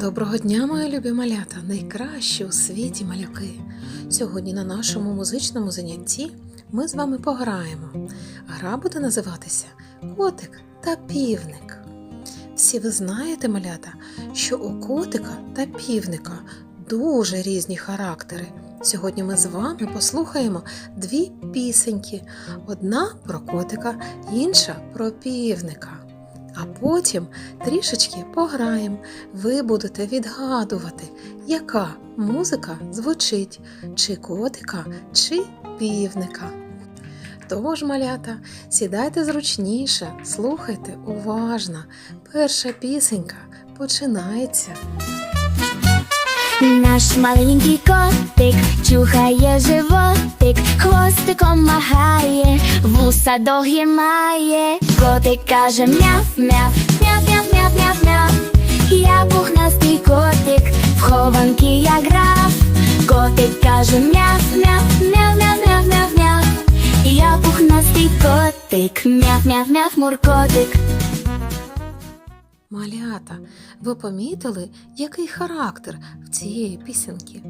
Доброго дня, мої любі малята, найкращі у світі малюки. Сьогодні на нашому музичному занятті ми з вами пограємо. Гра буде називатися Котик та півник. Всі ви знаєте, малята, що у котика та півника дуже різні характери. Сьогодні ми з вами послухаємо дві пісеньки: одна про котика, інша про півника. А потім трішечки пограємо. Ви будете відгадувати, яка музика звучить, чи котика, чи півника. Тож, малята, сідайте зручніше, слухайте уважно. Перша пісенька починається. Наш маленький котик чухає животик, хвостиком махає, вуса довгі має. Котик каже мяв, мяв, мяв, мяв, мяв, мяв, мяв. Я пухнастий котик, в хованки я грав. Котик каже мяв, мяв, мяв, мяв, мяв, мяв, мяв. Я пухнастий котик, мяв, мяв, мяв, муркотик. Малята, ви помітили, який характер в цієї пісеньки?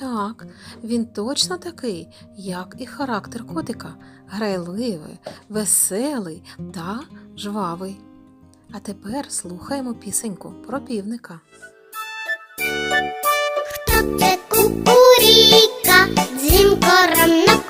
Так, він точно такий, як і характер котика, грайливий, веселий та жвавий. А тепер слухаємо пісеньку про півника. Хто це кукуріка, дзвінко рано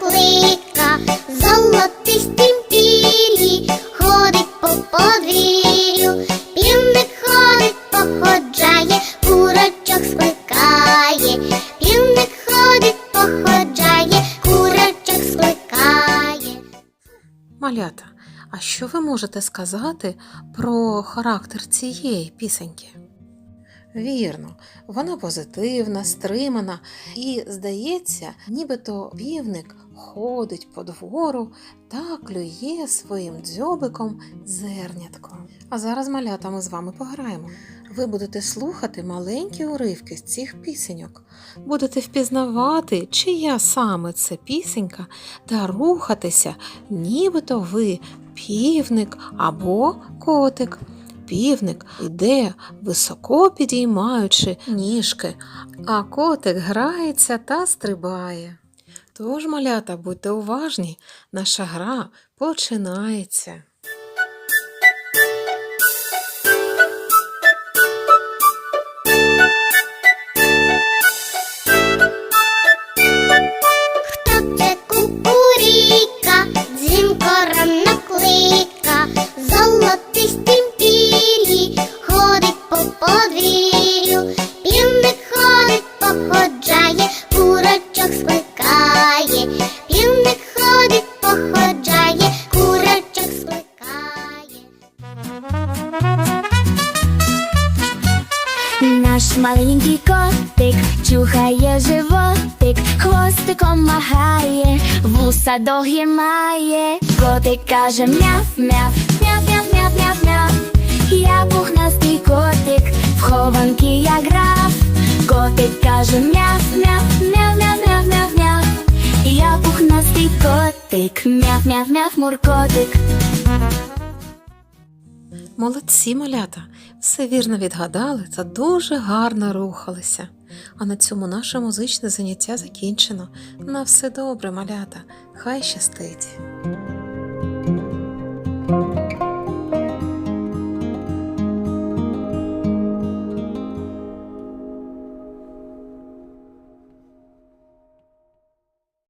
Малята, а що ви можете сказати про характер цієї пісеньки? Вірно, вона позитивна, стримана і, здається, нібито півник ходить по двору та клює своїм дзьобиком зернятко. А зараз, малята, ми з вами пограємо. Ви будете слухати маленькі уривки з цих пісеньок, будете впізнавати, чия саме це пісенька, та рухатися, нібито ви півник або котик. Півник іде, високо підіймаючи ніжки, а котик грається та стрибає. Тож, малята, будьте уважні, наша гра починається. Котик чухає животик, хвостиком махає, вуса довгі має. Котик каже мяв, мяв, мяв, мяв, мяв, мяв, мяв. Я пухнастий котик, в хованки я грав. Котик каже мяв, мяв, мяв, мяв, мяв, мяв, мяв. Я пухнастий котик, мяв, мяв, мяв, муркотик. Молодці малята, все вірно відгадали та дуже гарно рухалися. А на цьому наше музичне заняття закінчено. На все добре, малята, хай щастить!